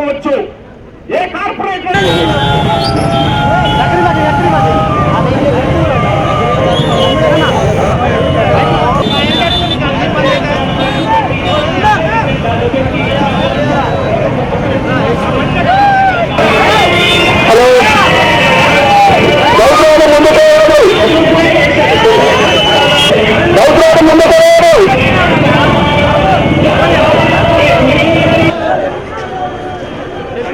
చేసుకోవచ్చు. ఏ కార్పొరేట్